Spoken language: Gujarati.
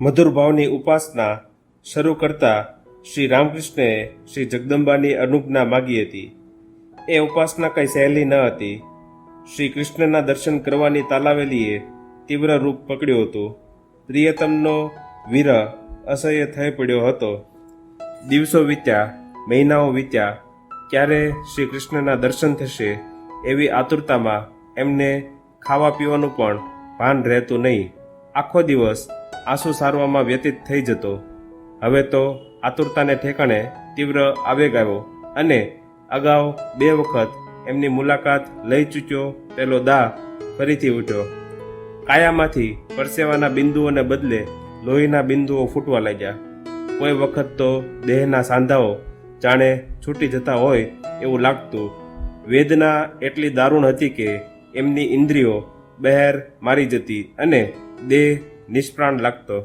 મધુર ભાવની ઉપાસના શરૂ કરતા શ્રી રામકૃષ્ણએ શ્રી જગદંબાની અનુજ્ઞા માગી હતી. એ ઉપાસના કંઈ સહેલી ન હતી. શ્રી કૃષ્ણના દર્શન કરવાની તાલાવેલીએ તીવ્ર રૂપ પકડ્યું હતું. પ્રિયતમનો વિરહ અસહ્ય થઈ પડ્યો હતો. દિવસો વીત્યા, મહિનાઓ વીત્યા, ક્યારે શ્રી કૃષ્ણના દર્શન થશે એવી આતુરતામાં એમને ખાવા પીવાનું પણ ભાન રહેતું નહીં. આખો દિવસ આંસુ સારવામાં વ્યતીત થઈ જતો. હવે તો આતુરતાને ઠેકાણે તીવ્ર આવેગ આવ્યો અને અગાઉ બે વખત એમની મુલાકાત લઈ ચૂક્યો પેલો દા ફરીથી ઉઠ્યો. કાયામાંથી પરસેવાના બિંદુઓને બદલે લોહીના બિંદુઓ ફૂટવા લાગ્યા. કોઈ વખત તો દેહના સાંધાઓ જાણે છૂટી જતા હોય એવું લાગતું. વેદના એટલી દારૂણ હતી કે એમની ઇન્દ્રિયો બહેર મારી જતી અને દેહ નિષ્પ્રાણ લાગતો